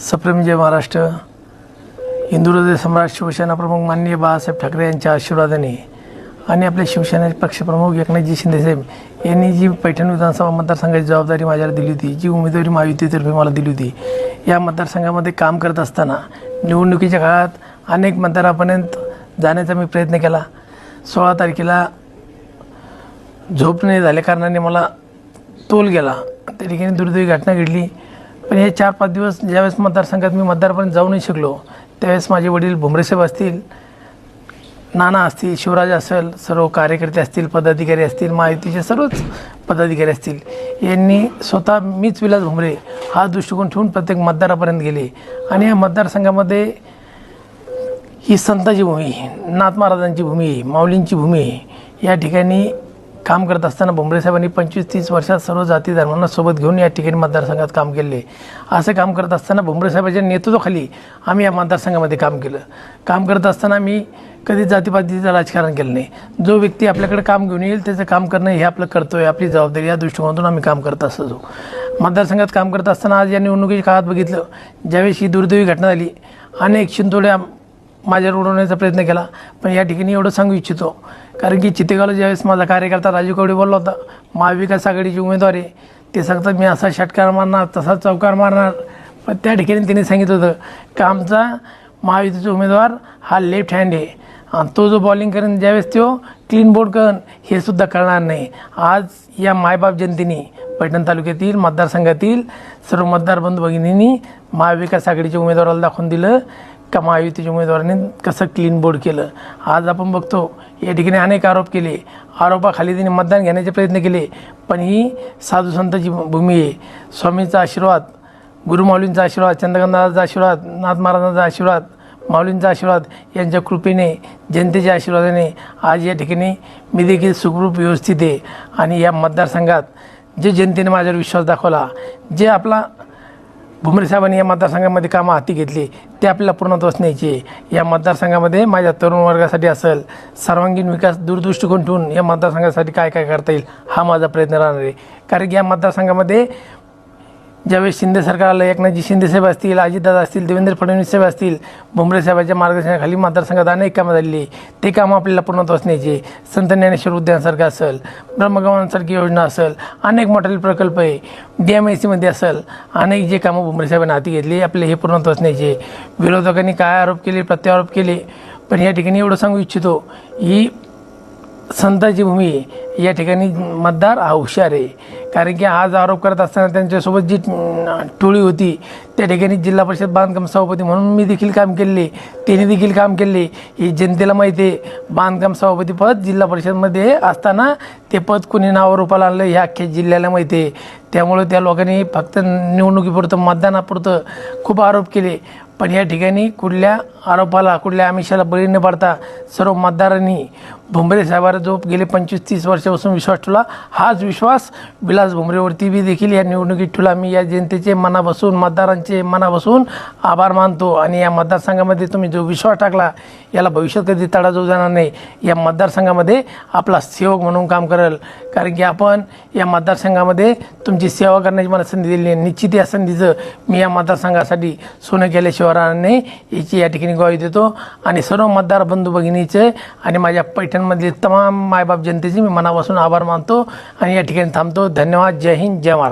सप्रेम जय महाराष्ट्र. हिंदू सम्राट शिवसेना प्रमुख माननीय बाळासाहेब ठाकरे यांच्या आशीर्वादाने आणि आपले शिवसेनेचे पक्षप्रमुख एकनाथजी शिंदेसाहेब यांनी जी पैठण विधानसभा मतदारसंघाची जबाबदारी माझ्याला दिली होती जी उमेदवारी महायुतीतर्फे मला दिली होती या मतदारसंघामध्ये काम करत असताना निवडणुकीच्या काळात अनेक मतदारापर्यंत जाण्याचा मी प्रयत्न केला. सोळा तारखेला झोप नाही झाल्या कारणाने मला तोल गेला. त्या ठिकाणी दुर्दैवी घटना घडली. पण हे चार पाच दिवस ज्यावेळेस मतदारसंघात मी मतदारपर्यंत जाऊ नाही शकलो त्यावेळेस माझे वडील भुमरेसाहेब असतील नाना असतील शिवराज असेल सर्व कार्यकर्ते असतील पदाधिकारी असतील महायुतीचे सर्वच पदाधिकारी असतील यांनी स्वतः मीच विलास भुमरे हा दृष्टिकोन ठेवून प्रत्येक मतदारापर्यंत गेले. आणि या मतदारसंघामध्ये ही संताची भूमी नाथ महाराजांची भूमी माऊलींची भूमी या ठिकाणी काम करत असताना भुमरे साहेबांनी पंचवीस तीस वर्षात सर्व जाती धर्मांना सोबत घेऊन या ठिकाणी मतदारसंघात काम केले. असं काम करत असताना भुमरे साहेबांच्या नेतृत्वाखाली आम्ही या मतदारसंघामध्ये काम केलं. काम करत असताना मी कधी जातीपातीचं राजकारण केलं नाही. जो व्यक्ती आपल्याकडे काम घेऊन येईल त्याचं काम करणं हे आपलं कर्तव्य आपली जबाबदारी या दृष्टिकोनातून आम्ही काम करत असतो. मतदारसंघात काम करत असताना आज या निवडणुकीच्या काळात बघितलं ज्यावेळेस ही दुर्दैवी घटना झाली अनेक शिंतोड्या माझ्यावर उडवण्याचा प्रयत्न केला. पण या ठिकाणी एवढं सांगू इच्छितो. कारण की चितेगावला ज्यावेळेस माझा कार्यकर्ता राजू कवडे बोलला होता महाविकास आघाडीचे उमेदवार आहे ते सांगतात मी असा षटकार मारणार तसा चौकार मारणार. पण त्या ठिकाणी त्यांनी सांगितलं होतं की आमचा महायुतीचा उमेदवार हा लेफ्ट हँड आहे. आणि तो जो बॉलिंग करेन ज्यावेळेस तो क्लीन बोर्ड करेन हे सुद्धा कळणार नाही. आज या मायबाप जनतेने पैठण तालुक्यातील मतदारसंघातील सर्व मतदार बंधू भगिनींनी महाविकास आघाडीच्या उमेदवाराला दाखवून दिलं का महायुतीच्या उमेदवारांनी कसं क्लीन बोर्ड केलं. आज आपण बघतो या ठिकाणी अनेक आरोप केले. आरोपाखाली त्यांनी मतदान घेण्याचे प्रयत्न केले पण ही साधू संतांची भूमी आहे. स्वामींचा आशीर्वाद गुरुमाऊलींचा आशीर्वाद चंद्रकांताचा आशीर्वाद नाथ महाराजांचा आशीर्वाद माऊलींचा आशीर्वाद यांच्या कृपेने जनतेच्या आशीर्वादाने आज या ठिकाणी मी देखील सुखरूप व्यवस्थित आहे. आणि या मतदारसंघात जे जनतेने माझ्यावर विश्वास दाखवला जे आपला भुमरे साहेबांनी या मतदारसंघामध्ये कामं हाती घेतली. ते आपल्याला पूर्णत्वास न्यायचे. या मतदारसंघामध्ये माझ्या तरुण वर्गासाठी असेल सर्वांगीण विकास दूरदृष्टिकोन ठेवून या मतदारसंघासाठी काय काय करता येईल हा माझा प्रयत्न राहणार आहे. कारण की या मतदारसंघामध्ये ज्यावेळेस शिंदे सरकार आलं एकनाथजी शिंदेसाहेब असतील अजितदादा असतील देवेंद्र फडणवीस साहेब असतील भुमरे साहेबांच्या मार्गदर्शनाखाली मतदारसंघात अनेक कामं झालेली ते कामं आपल्याला पूर्णत्व असण्याचे संत ज्ञानेश्वर उद्यानासारखं असेल ब्रह्मगमनासारखी योजना असेल अनेक मोठे प्रकल्प आहे. डी एम आय सीमध्ये असेल अनेक जे कामं भुमरे साहेबांनी हाती घेतली आपले हे पूर्णत्व असण्याचे विरोधकांनी काय आरोप केले प्रत्यारोप केले पण या ठिकाणी एवढं सांगू इच्छितो ही संताची भूमी आहे. या ठिकाणी मतदार हा हुशार आहे. कारण की आज आरोप करत असताना त्यांच्यासोबत जी टोळी होती त्या ठिकाणी जिल्हा परिषद बांधकाम सभापती म्हणून मी देखील काम केले त्यांनी देखील काम केले ही जनतेला माहिती आहे बांधकाम सभापती पद जिल्हा परिषदमध्ये असताना ते पद कोणी नावारूपाला आणलं हे अख्ख्या जिल्ह्याला माहिती आहे. त्यामुळे त्या लोकांनी फक्त निवडणुकीपुरतं मतदानापुरतं खूप आरोप केले. पण या ठिकाणी कुठल्या आरोपाला कुठल्या आमिषाला बळी न पडता सर्व मतदारांनी भुंबरे साहेबांवर जो गेले. पंचवीस तीस वर्षापासून विश्वास ठेवला. हाच विश्वास विलास भुंबरेवरती बी देखील या निवडणुकीत ठेवला. मी या जनतेचे मनापासून मतदारांचे मनापासून आभार मानतो आणि या मतदारसंघामध्ये तुम्ही जो विश्वास टाकला याला भविष्यात कधी तडा जाऊ जाणार नाही. या मतदारसंघामध्ये आपला सेवक म्हणून काम करेल. कारण की आपण या मतदारसंघामध्ये तुमची सेवा करण्याची मला संधी दिली आहे निश्चित या संधीचं मी या मतदारसंघासाठी सोनं केल्याशिवाय राहणार याची या ठिकाणी ग्वाही देतो. आणि सर्व मतदार बंधू भगिनीचे आणि माझ्या पैठणमधले तमाम मायबाप जनतेचे मी मनापासून आभार मानतो. आणि या ठिकाणी थांबतो. धन्यवाद. जय हिंद. जय महाराज